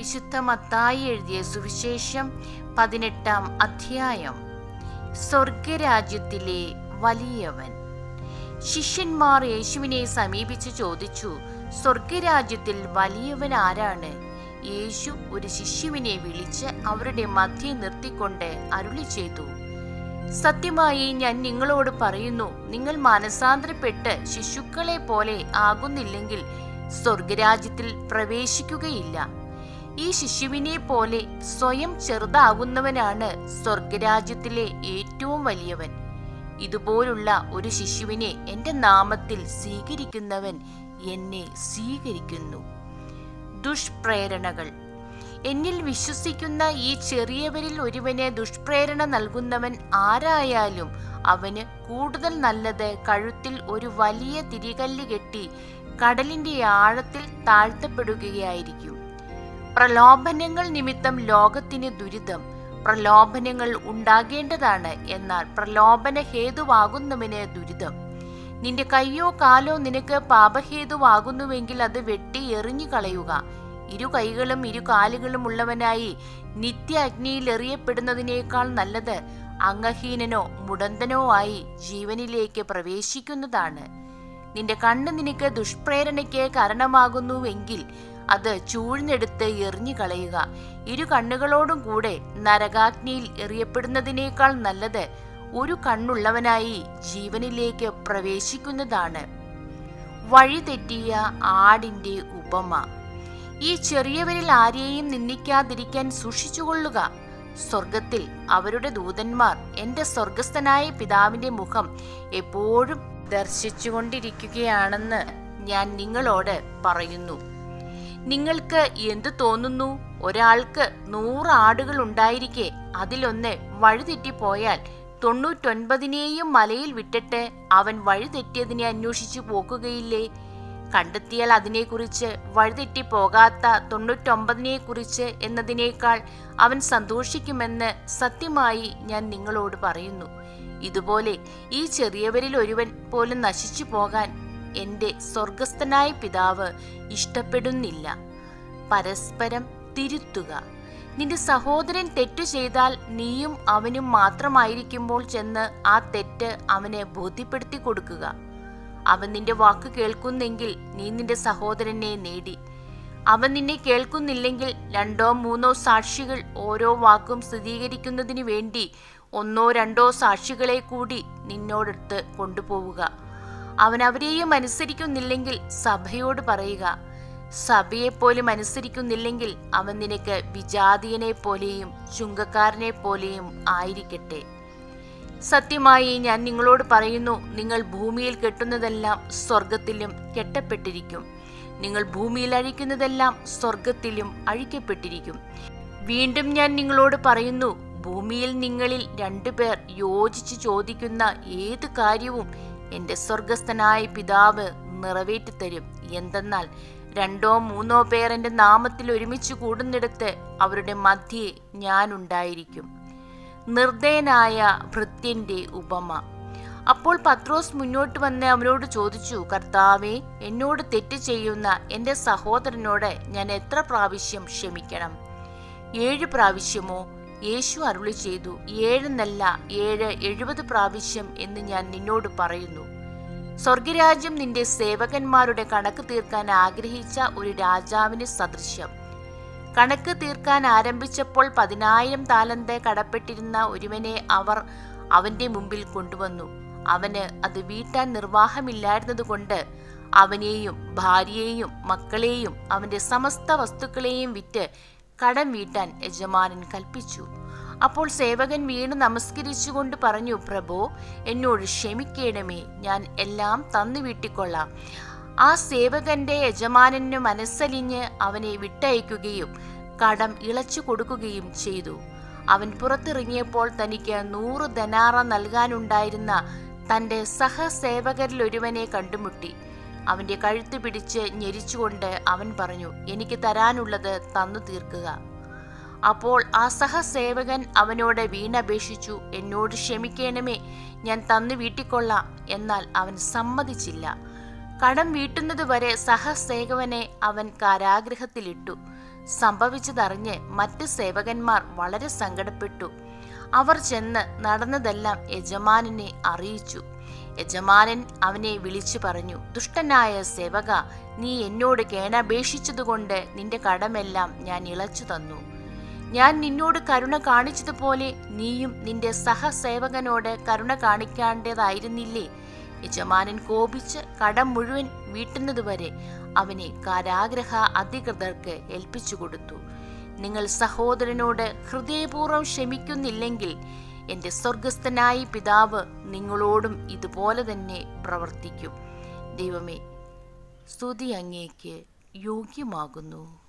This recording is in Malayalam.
വിശുദ്ധ മത്തായി എഴുതിയ സുവിശേഷം പതിനെട്ടാം അധ്യായം. സ്വർഗരാജ്യത്തിലെ വലിയവൻ. ശിഷ്യന്മാർ യേശുവിനെ സമീപിച്ച് ചോദിച്ചു സ്വർഗരാജ്യത്തിൽ വലിയവൻ ആരാണ്? യേശു ഒരു ശിശുവിനെ വിളിച്ച് അവരുടെ മധ്യെ നിർത്തിക്കൊണ്ട് അരുളി ചെയ്തു സത്യമായി ഞാൻ നിങ്ങളോട് പറയുന്നു നിങ്ങൾ മാനസാന്തരപ്പെട്ട് ശിശുക്കളെ പോലെ ആകുന്നില്ലെങ്കിൽ സ്വർഗരാജ്യത്തിൽ പ്രവേശിക്കുകയില്ല. ഈ ശിശുവിനെ പോലെ സ്വയം ചെറുതാകുന്നവനാണ് സ്വർഗരാജ്യത്തിലെ ഏറ്റവും വലിയവൻ. ഇതുപോലുള്ള ഒരു ശിശുവിനെ എന്റെ നാമത്തിൽ സ്വീകരിക്കുന്നവൻ എന്നെ സ്വീകരിക്കുന്നു. ദുഷ്പ്രേരണകൾ. എന്നിൽ വിശ്വസിക്കുന്ന ഈ ചെറിയവരിൽ ഒരുവന് ദുഷ്പ്രേരണ നൽകുന്നവൻ ആരായാലും അവന് കൂടുതൽ നല്ലത് കഴുത്തിൽ ഒരു വലിയ തിരികല്ല് കെട്ടി കടലിന്റെ ആഴത്തിൽ താഴ്ത്തപ്പെടുകയായിരിക്കും. പ്രലോഭനങ്ങൾ നിമിത്തം ലോകത്തിന് ദുരിതം. പ്രലോഭനങ്ങൾ ഉണ്ടാകേണ്ടതാണ് എന്നാൽ പ്രലോഭന ഹേതുവാകുന്നവന് ദുരിതം. നിന്റെ കൈയോ കാലോ നിനക്ക് പാപഹേതുവാകുന്നുവെങ്കിൽ അത് വെട്ടി എറിഞ്ഞു കളയുക. ഇരു കൈകളും ഇരു കാലുകളും ഉള്ളവനായി നിത്യ അഗ്നിയിൽ എറിയപ്പെടുന്നതിനേക്കാൾ നല്ലത് അംഗഹീനനോ മുടന്തനോ ആയി ജീവനിലേക്ക് പ്രവേശിക്കുന്നതാണ്. നിന്റെ കണ്ണ് നിനക്ക് ദുഷ്പ്രേരണയ്ക്ക് കാരണമാകുന്നുവെങ്കിൽ അത് ചൂഴ്ന്നെടുത്ത് എറിഞ്ഞു കളയുക ഇരു കണ്ണുകളോടും കൂടെ നരകാഗ്നിയിൽ എറിയപ്പെടുന്നതിനേക്കാൾ നല്ലത് ഒരു കണ്ണുള്ളവനായി ജീവനിലേക്ക് പ്രവേശിക്കുന്നതാണ്. വഴിതെറ്റിയ ആടിന്റെ ഉപമ. ഈ ചെറിയവരിൽ ആരെയും നിന്ദിക്കാതിരിക്കാൻ സൂക്ഷിച്ചുകൊള്ളുക. സ്വർഗത്തിൽ അവരുടെ ദൂതന്മാർ എന്റെ സ്വർഗസ്ഥനായ പിതാവിന്റെ മുഖം എപ്പോഴും ദർശിച്ചുകൊണ്ടിരിക്കുകയാണെന്ന് ഞാൻ നിങ്ങളോട് പറയുന്നു. നിങ്ങൾക്ക് എന്തു തോന്നുന്നു? ഒരാൾക്ക് നൂറ് ആടുകൾ ഉണ്ടായിരിക്കെ അതിലൊന്ന് വഴിതെറ്റിപ്പോയാൽ തൊണ്ണൂറ്റൊൻപതിനെയും മലയിൽ വിട്ടിട്ട് അവൻ വഴിതെറ്റിയതിനെ അന്വേഷിച്ചു പോകുകയില്ലേ കണ്ടെത്തിയാൽ അതിനെക്കുറിച്ച് വഴിതെറ്റി പോകാത്ത തൊണ്ണൂറ്റൊമ്പതിനെ കുറിച്ച് എന്നതിനേക്കാൾ അവൻ സന്തോഷിക്കുമെന്ന് സത്യമായി ഞാൻ നിങ്ങളോട് പറയുന്നു. ഇതുപോലെ ഈ ചെറിയവരിൽ ഒരുവൻ പോലും നശിച്ചു പോകാൻ എന്റെ സ്വർഗസ്ഥനായ പിതാവ് ഇഷ്ടപ്പെടുന്നില്ല. പരസ്പരം തിരുത്തുക. നിന്റെ സഹോദരൻ തെറ്റു ചെയ്താൽ നീയും അവനും മാത്രമായിരിക്കുമ്പോൾ ചെന്ന് ആ തെറ്റ് അവനെ ബോധ്യപ്പെടുത്തി കൊടുക്കുക. അവൻ നിന്റെ വാക്ക് കേൾക്കുന്നെങ്കിൽ നീ നിന്റെ സഹോദരനെ നേടി. അവൻ നിന്നെ കേൾക്കുന്നില്ലെങ്കിൽ രണ്ടോ മൂന്നോ സാക്ഷികൾ ഓരോ വാക്കും സ്ഥിരീകരിക്കുന്നതിന് വേണ്ടി ഒന്നോ രണ്ടോ സാക്ഷികളെ കൂടി നിന്നോടടുത്ത് കൊണ്ടുപോവുക. അവൻ അവരെയും അനുസരിക്കുന്നില്ലെങ്കിൽ സഭയോട് പറയുക. സഭയെപ്പോലും അനുസരിക്കുന്നില്ലെങ്കിൽ അവൻ നിനക്ക് വിജാതീയനെ പോലെയും ചുങ്കക്കാരനെ പോലെയും ആയിരിക്കട്ടെ. സത്യമായി ഞാൻ നിങ്ങളോട് പറയുന്നു നിങ്ങൾ ഭൂമിയിൽ കെട്ടുന്നതെല്ലാം സ്വർഗത്തിലും കെട്ടപ്പെട്ടിരിക്കും. നിങ്ങൾ ഭൂമിയിൽ അഴിക്കുന്നതെല്ലാം സ്വർഗത്തിലും അഴിക്കപ്പെട്ടിരിക്കും. വീണ്ടും ഞാൻ നിങ്ങളോട് പറയുന്നു ഭൂമിയിൽ നിങ്ങളിൽ രണ്ടുപേർ യോജിച്ച് ചോദിക്കുന്ന ഏത് കാര്യവും എന്റെ സ്വർഗസ്ഥനായ പിതാവ് നിറവേറ്റിത്തരും. എന്തെന്നാൽ രണ്ടോ മൂന്നോ പേർ എന്റെ നാമത്തിൽ ഒരുമിച്ച് കൂടുന്നിടത്ത് അവരുടെ മധ്യേ ഞാനുണ്ടായിരിക്കും നിർദ്ദയനായ ഭൃത്യന്റെ ഉപമ. അപ്പോൾ പത്രോസ് മുന്നോട്ട് വന്ന് അവനോട് ചോദിച്ചു കർത്താവെ എന്നോട് തെറ്റ് ചെയ്യുന്ന എന്റെ സഹോദരനോട് ഞാൻ എത്ര പ്രാവശ്യം ക്ഷമിക്കണം? ഏഴ് പ്രാവശ്യമോ? യേശു അരുളി ചെയ്തു ഏഴെന്നല്ല ഏഴ് എഴുപത് പ്രാവശ്യം എന്ന് ഞാൻ നിന്നോട് പറയുന്നു. സ്വർഗരാജ്യം നിന്റെ സേവകന്മാരുടെ കണക്ക് തീർക്കാൻ ആഗ്രഹിച്ച ഒരു രാജാവിന് സദൃശ്യം. കണക്ക് തീർക്കാൻ ആരംഭിച്ചപ്പോൾ പതിനായിരം താലന്ത് കടപ്പെട്ടിരുന്ന ഒരുവനെ അവർ അവന്റെ മുമ്പിൽ കൊണ്ടുവന്നു. അവന് അത് വീട്ടാൻ നിർവാഹമില്ലായിരുന്നതുകൊണ്ട് അവനെയും ഭാര്യയെയും മക്കളെയും അവന്റെ സമസ്ത വസ്തുക്കളെയും വിറ്റ് കടം വീട്ടാൻ യജമാനൻ കൽപ്പിച്ചു. അപ്പോൾ സേവകൻ വീണ് നമസ്കരിച്ചുകൊണ്ട് പറഞ്ഞു പ്രഭോ എന്നോട് ക്ഷമിക്കണമേ ഞാൻ എല്ലാം തന്നു വീട്ടിക്കൊള്ളാം ആ സേവകന്റെ യജമാനന് മനസ്സലിഞ്ഞ് അവനെ വിട്ടയക്കുകയും കടം ഇളച്ചു കൊടുക്കുകയും ചെയ്തു. അവൻ പുറത്തിറങ്ങിയപ്പോൾ തനിക്ക് നൂറ് ധനാറ നൽകാനുണ്ടായിരുന്ന തന്റെ സഹസേവകരിൽ ഒരുവനെ കണ്ടുമുട്ടി. അവന്റെ കഴുത്ത് പിടിച്ച് ഞെരിച്ചുകൊണ്ട് അവൻ പറഞ്ഞു എനിക്ക് തരാനുള്ളത് തന്നു തീർക്കുക. അപ്പോൾ ആ സഹസേവകൻ അവനോട് വീണപേക്ഷിച്ചു എന്നോട് ക്ഷമിക്കണമേ ഞാൻ തന്നു വീട്ടിക്കൊള്ളാം എന്നാൽ അവൻ സമ്മതിച്ചില്ല. കടം വീട്ടുന്നതുവരെ സഹസേവകനെ അവൻ കാരാഗ്രഹത്തിലിട്ടു സംഭവിച്ചതറിഞ്ഞ് മറ്റ് സേവകന്മാർ വളരെ സങ്കടപ്പെട്ടു. അവർ ചെന്ന് നടന്നതെല്ലാം യജമാനനെ അറിയിച്ചു. യജമാനൻ അവനെ വിളിച്ചു പറഞ്ഞു ദുഷ്ടനായ സേവക നീ എന്നോട് കേണപേക്ഷിച്ചതുകൊണ്ട് നിന്റെ കടമെല്ലാം ഞാൻ ഇളച്ചു തന്നു. ഞാൻ നിന്നോട് കരുണ കാണിച്ചതുപോലെ നീയും നിന്റെ സഹസേവകനോട് കരുണ കാണിക്കേണ്ടതായിരുന്നില്ലേ? യജമാനൻ കോപിച്ച് കടം മുഴുവൻ വീട്ടുന്നതുവരെ അവനെ കാരാഗ്രഹ അധികൃതർക്ക് ഏൽപ്പിച്ചു കൊടുത്തു. നിങ്ങൾ സഹോദരനോട് ഹൃദയപൂർവം ക്ഷമിക്കുന്നില്ലെങ്കിൽ എന്റെ സ്വർഗസ്ഥനായ പിതാവ് നിങ്ങളോടും ഇതുപോലെ തന്നെ പ്രവർത്തിക്കും. ദൈവമേ സ്തുതി അങ്ങേക്ക് യോഗ്യമാകുന്നു.